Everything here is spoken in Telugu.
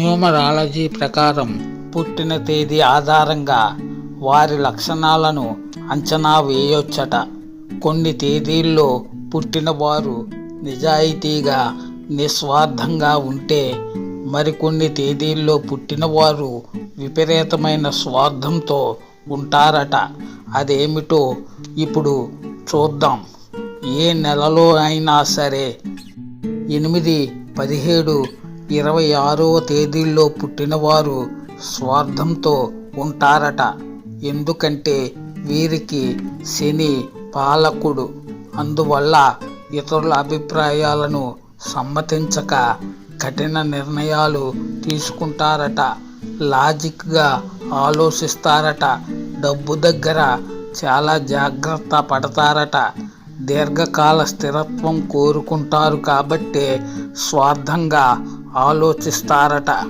న్యూమరాలజీ ప్రకారం పుట్టిన తేదీ ఆధారంగా వారి లక్షణాలను అంచనా వేయొచ్చట. కొన్ని తేదీల్లో పుట్టినవారు నిజాయితీగా నిస్వార్థంగా ఉంటే మరికొన్ని తేదీల్లో పుట్టినవారు విపరీతమైన స్వార్థంతో ఉంటారట. అదేమిటో ఇప్పుడు చూద్దాం. ఏ నెలలో అయినా సరే ఎనిమిది పదిహేడు ఇరవై ఆరవ తేదీల్లో పుట్టినవారు స్వార్థంతో ఉంటారట. ఎందుకంటే వీరికి శని పాలకుడు. అందువల్ల ఇతరుల అభిప్రాయాలను సమ్మతించక కఠిన నిర్ణయాలు తీసుకుంటారట. లాజిక్గా ఆలోచిస్తారట. డబ్బు దగ్గర చాలా జాగ్రత్త పడతారట. దీర్ఘకాల స్థిరత్వం కోరుకుంటారు కాబట్టే స్వార్థంగా ఆలోచిస్తారట.